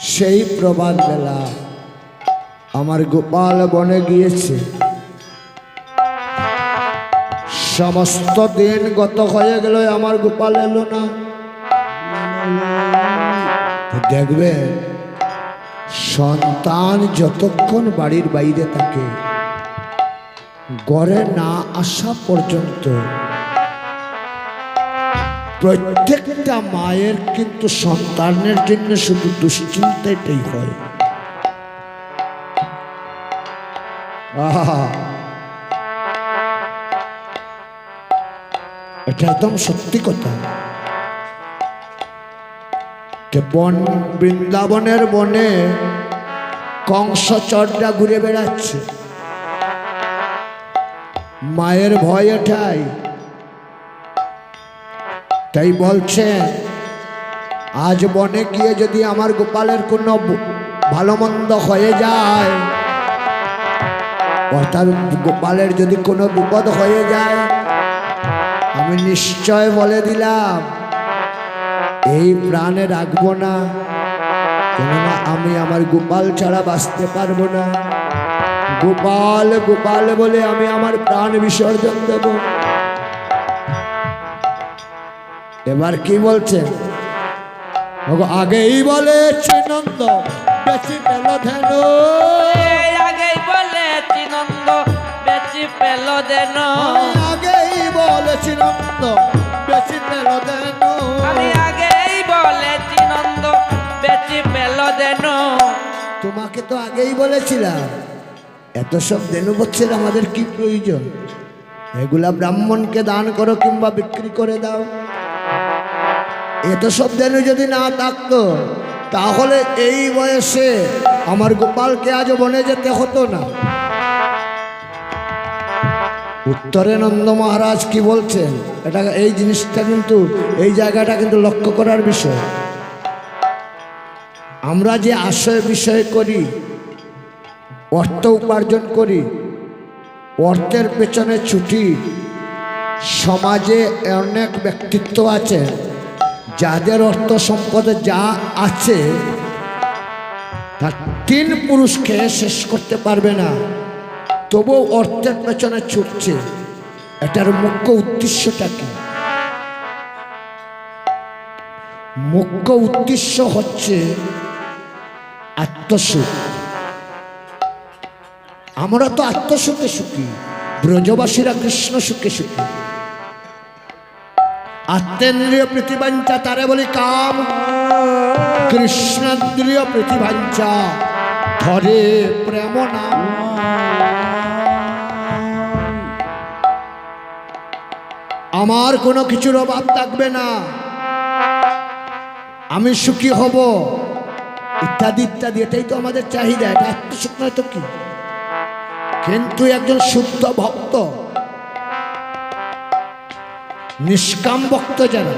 সেই প্রভাত বেলা আমার গোপাল বনে গিয়েছে। সমস্ত দিন গত হয়ে গেল আমার গোপাল এলো না। তো দেখবেন সন্তান যতক্ষণ বাড়ির বাইরে থাকে গড়ে না আসা পর্যন্ত প্রত্যেকটা মায়ের কিন্তু সন্তানের জন্য শুধু দুশ্চিন্তাটাই হয়। এটা একদম সত্যি কথা। বন বৃন্দাবনের বনে কংস চরটা ঘুরে বেড়াচ্ছে। মায়ের ভয় এটাই। তাই বলছেন আজ বনে গিয়ে যদি আমার গোপালের কোনো ভালো মন্দ হয়ে যায়, অর্থাৎ গোপালের যদি কোনো বিপদ হয়ে যায়, আমি নিশ্চয় বলে দিলাম, এই প্রাণে রাখব না, কেননা আমি আমার গোপাল ছাড়া বাঁচতে পারব না। গোপাল গোপাল বলে আমি আমার প্রাণ বিসর্জন দেব। এবার কি বলছেন আগেই বলেছে নন্দ বেশি পেল এই আগেই বলে নন্দ বেশি পেল দেন আগেই বলেছি নন্দ বেশি পেল আমি আগেই বলে নন্দ বেশি পেল দেন তোমাকে তো আগেই বলেছিলাম। এত সব দেনু বচ্ছের আমাদের কি প্রয়োজন? এগুলা ব্রাহ্মণকে দান করো কিংবা বিক্রি করে দাও। এত সব দেনু যদি না থাকতো, তাহলে এই বয়সে আমার গোপালকে আজ বনে যেতে হতো না। উত্তরে নন্দ মহারাজ কি বলছেন? এটা এই জিনিসটা কিন্তু, এই জায়গাটা কিন্তু লক্ষ্য করার বিষয়। আমরা যে আশয় বিষয় করি, অর্থ উপার্জন করি, অর্থের পেছনে ছুটি, সমাজে অনেক ব্যক্তিত্ব আছে যাদের অর্থ সম্পদে যা আছে তা তিন পুরুষকে শেষ করতে পারবে না। তবু অর্থের পেছনে ছুটছে। এটার মুখ্য উদ্দেশ্যটা কি? মুখ্য উদ্দেশ্য হচ্ছে আত্মসুখ। আমরা তো আত্মসুখে সুখী। ব্রজবাসীরা কৃষ্ণ সুখে সুখী। আত্মেন্দ্রিয় প্রতিবাঞ্চা তারে বলি কাম। কৃষ্ণেন্দ্রিয় প্রতিভাঞ্চা, ধরে প্রেম নাম। আমার কোনো কিছুর অভাব থাকবে না। আমি সুখী হব। ইত্যাদি ইত্যাদি, এটাই তো আমাদের চাহিদা, এটা আত্মসুখ নয় তো কি? কিন্তু একজন শুদ্ধ ভক্ত নিষ্কাম ভক্ত যারা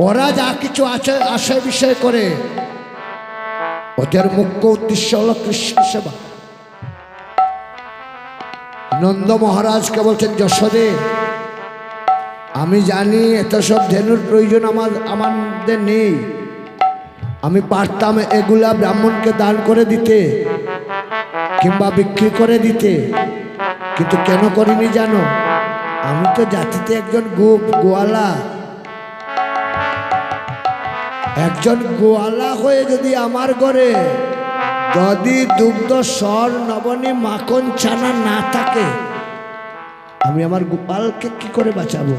ওরা যা কিছু আছে আশয় বিষয় করে। ওদের মুখ্য উদ্দেশ্য হলো কৃষ্ণ সেবা। নন্দ মহারাজকে বলছেন, যশোদে, আমি জানি এত সব ধেনুর প্রয়োজন আমার, আমাদের নেই। আমি পারতাম এগুলা ব্রাহ্মণকে দান করে দিতে কিংবা বিক্রি করে দিতে। কিন্তু কেন করিনি জানো? আমি তো জাতিতে একজন গোপ, গোয়ালা। একজন গোয়ালা হয়ে যদি আমার ঘরে দদি দুগ্ধ স্বর নবনী, মাখন, ছানা না থাকে, আমি আমার গোপালকে কি করে বাঁচাবো?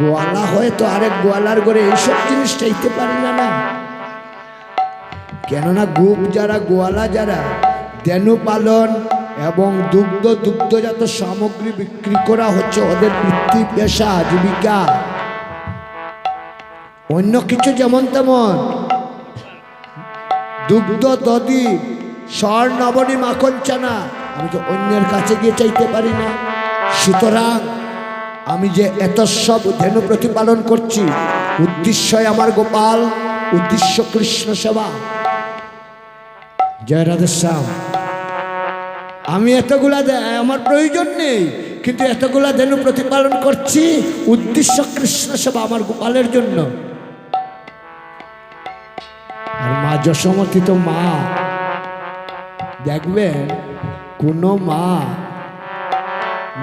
গোয়ালা হয়ে তো আরেক গোয়ালার ঘরে এইসব জিনিস চাইতে পারি না না। কেননা গোপ যারা, গোয়ালা যারা দেনু পালন এবং দুগ্ধ দুগ্ধজাত সামগ্রী বিক্রি করা হচ্ছে ওদের বৃত্তি, পেশা, জীবিকা। অন্য কিছু যেমন তেমন। দুগ্ধ দদি স্বর মাখন, চানা। আমি তো অন্যের কাছে গিয়ে চাইতে পারি না। সুতরাং আমি যে এত সব ধেনু প্রতিপালন করছি, উদ্দেশ্যই আমার গোপাল, উদ্দেশ্য কৃষ্ণ সেবা। জয় রাধেশ্যাম। আমি এতগুলা আমার প্রয়োজন নেই, কিন্তু এতগুলা ধেনু প্রতিপালন করছি উদ্দেশ্য কৃষ্ণ সেবা আমার গোপালের জন্য। আর মা যশোমতী তো মা। দেখবেন, কোনো মা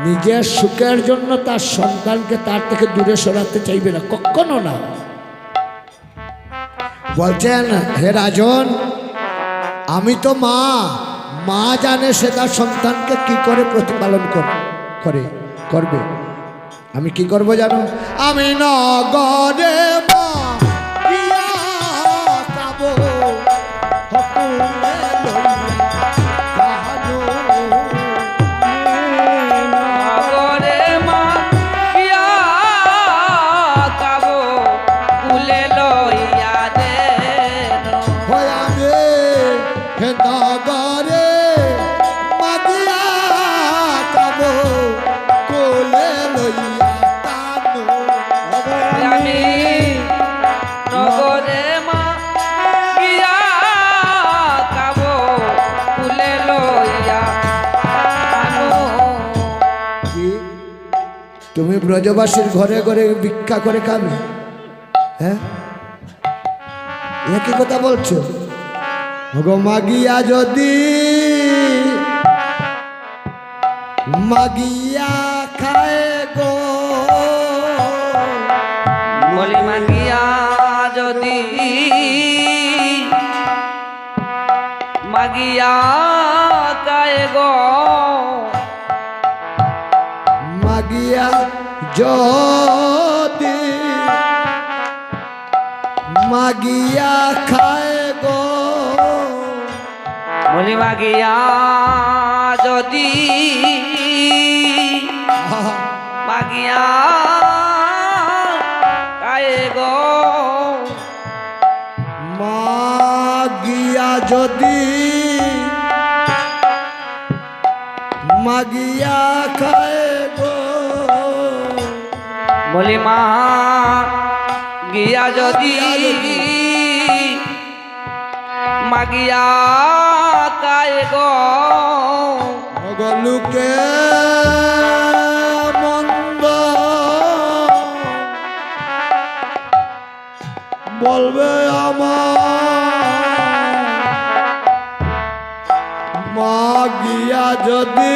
নিজের সুখের জন্য তার সন্তানকে তার থেকে দূরে সরাতে চাইবে না, কখনো না। বলছেন, হে রাজন, আমি তো মা মা জানে সে তার সন্তানকে কি করে প্রতিপালন কর- করে, করবে। আমি কি করব জানো? আমি নগরে ব্রজবাসীর ঘরে ঘরে ভিক্ষা করে খাবে হ্যাঁ? একই কথা বলছো? গো মাগিয়া যদি মাগিয়া খায় গো। বলি মাগিয়া যদি মাগিয়া কায় গো। মাগিয়া যদি মাগিয়া খায় গো। বলি মাগিয়া যদি মাগিয়া কায় গো। মাগিয়া যদি মাগিয়া খায় বলি মা গিয়া যদি মাগিয়া কায় গলুকে বলবে আমার মাগিয়া যদি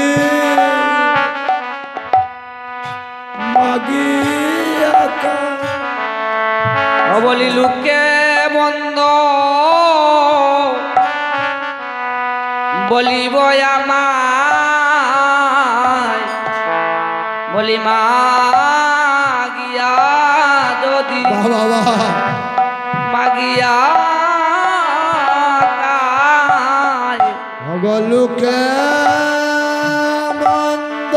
বলি লোকে বন্ধ। বলিব আমায়। বলি মা গিয়া যদি মাগিয়া গলুকে মন্দ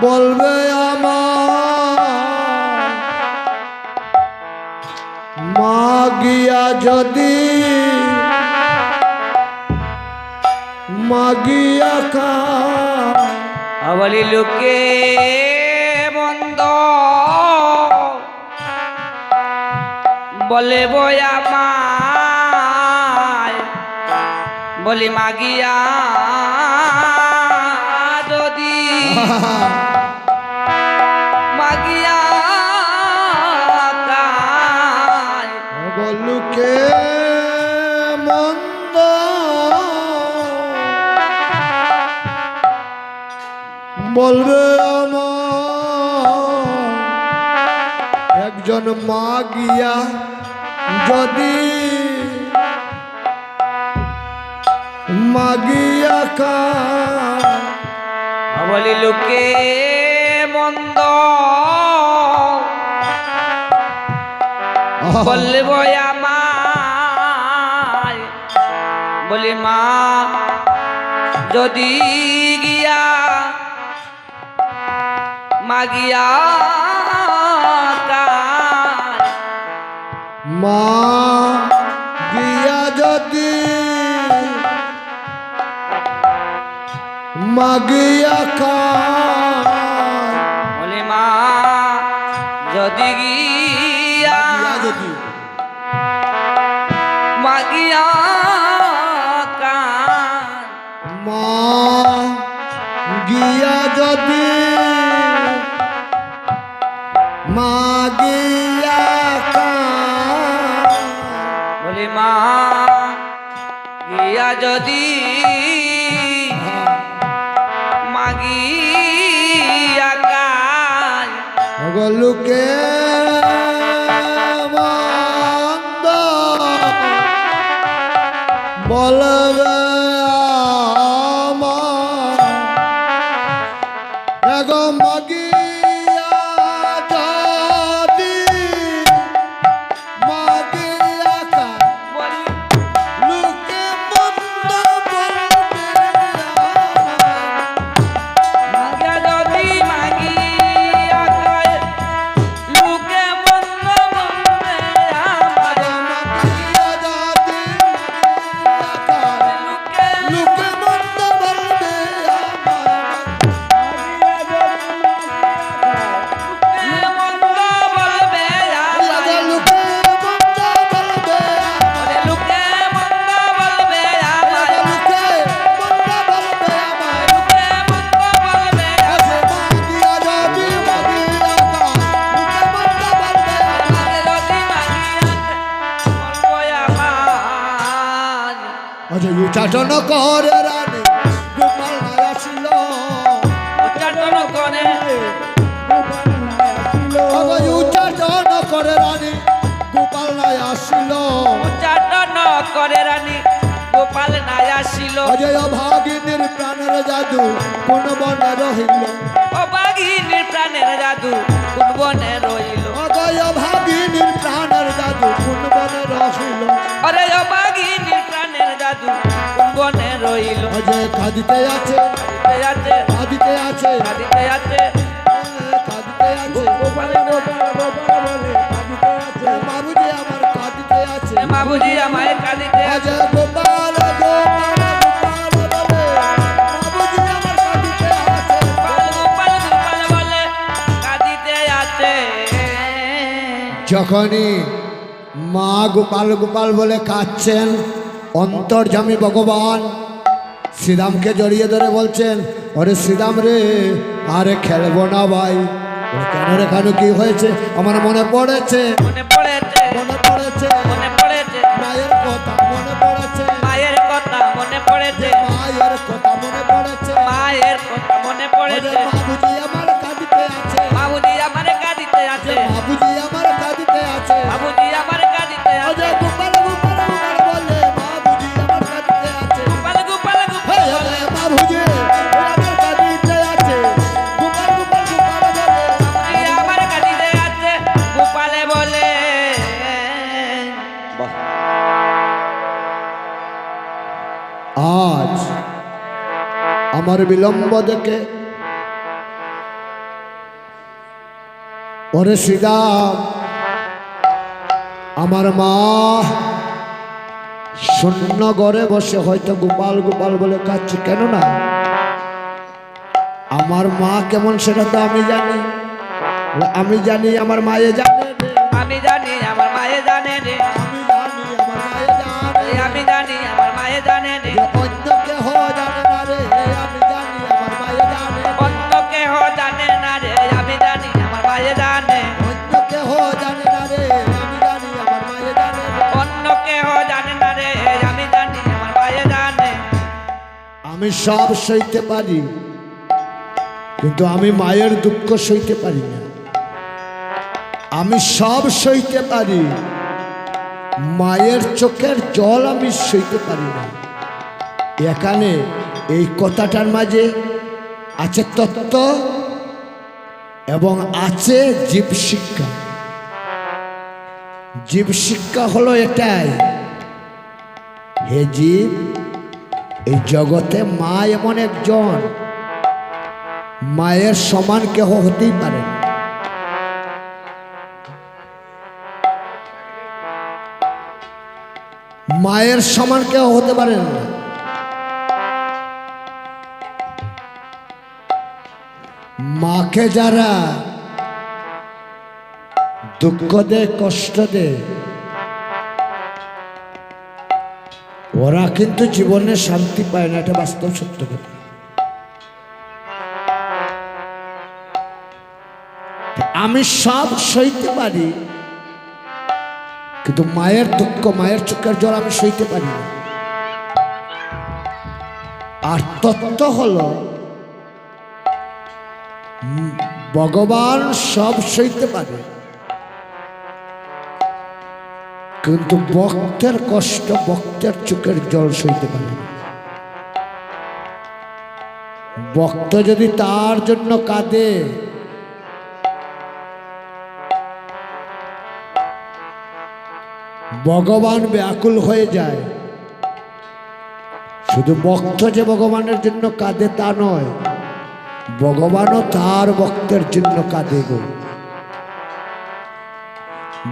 বলবে মাগিয়া যদি মাগিয়া খা। বলি লোকে বন্ধ। বলে বয়া মায় বলি মাগিয়া যদি। বলবে আমার। একজন মা গিয়া যদি মাগিয়া কা বলি লোকে মন্দ। বললে বয়া মায় বলি মা যদি গিয়া মাগিয়া মা গিয়া যদি মাগিয়া কা বলি মা যদি গিয়া যদি। মাগিয়া কায় মা গিয়া যদি গলুকে উচ্চাটন করে রানী গোপাল আসিল। উচ্চাটন করে। উচ্চাটন করে রানী গোপাল নাই আসিল। উচ্চাটন করে রানী গোপাল নাই আসিল। অজয় ভাগিনীর প্রাণের জাদু কোন বনে রহিল। বাঘিনীর প্রাণের জাদু কোন বনে রইল অজয় ভাগিনীর প্রাণের জাদু কোন বনে রহিল। আরে ও বাঘিনীর প্রাণের জাদু কোন বনে রইল অজয় কাঁদিতে আছে আছে কাঁদিতে আছে কাঁদিতে আছে কাঁদিতে আছে গোপাল মারুজি আমার কাঁদিতে আছে কাঁদিতে কাঁদিতে গোপাল গোপাল আছে যখনই মা গোপাল গোপাল বলে কাঁদছেন অন্তর্জামী ভগবান। শ্রীরামকে জড়িয়ে ধরে বলছেন ওরে শ্রীরাম রে আরে খেলব না ভাই। কেন রে কেন কি হয়েছে? আমার মনে পড়েছে মনে পড়েছে। মনে পড়েছে। মনে পড়েছে। আমার বিলম্ব দেখে। ওরে শ্রীরাম আমার মা শূন্য ঘরে বসে হয়তো গোপাল গোপাল বলে কাচ্ছে কেন না আমার মা কেমন সেটা তো আমি জানি। আমি জানি আমার মায়ে জানে আমি জানি আমার মায়ে জানে সব সইতে পারি। কিন্তু আমি মায়ের দুঃখ সইতে পারি না। আমি সব সইতে পারি। মায়ের চোখের জল আমি সইতে পারি না। এখানে এই কথাটার মাঝে আছে তত্ত্ব এবং আছে জীব শিক্ষা। জীব শিক্ষা হলো এটাই। হে জীব এই জগতে মা এমন একজন। মায়ের সমান কেহ হতেই পারে মায়ের সমান কেউ হতে পারেন না। মাকে যারা দুঃখ দেয়, কষ্ট দেয় ওরা কিন্তু জীবনে শান্তি পায় না, এটা বাস্তব সত্য কথা। আমি সব সইতে পারি, কিন্তু মায়ের দুঃখ, মায়ের চোখের জল আমি সইতে পারি না। আর তত্ত্ব হল ভগবান সব সইতে পারে। কিন্তু বক্তের কষ্ট বক্তের চোখের জল সইতে পারে বক্ত যদি তার জন্য কাঁদে, ভগবান ব্যাকুল হয়ে যায়। শুধু ভক্ত যে ভগবানের জন্য কাঁদে তা নয়, ভগবানও তার ভক্তের জন্য কাঁদে গো।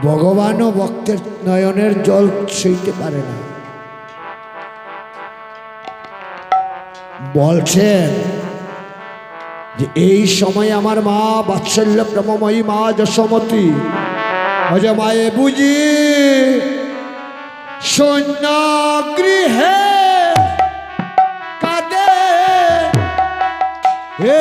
ভগবানও ভক্তের নয়নের জল সইতে পারে না। বলছেন যে এই সময় আমার মা বাৎসল্য প্রেমময়ী মা যশমতী অজ মায়ে বুঝি সৈন্য গৃহে কাঁদে। হে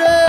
রে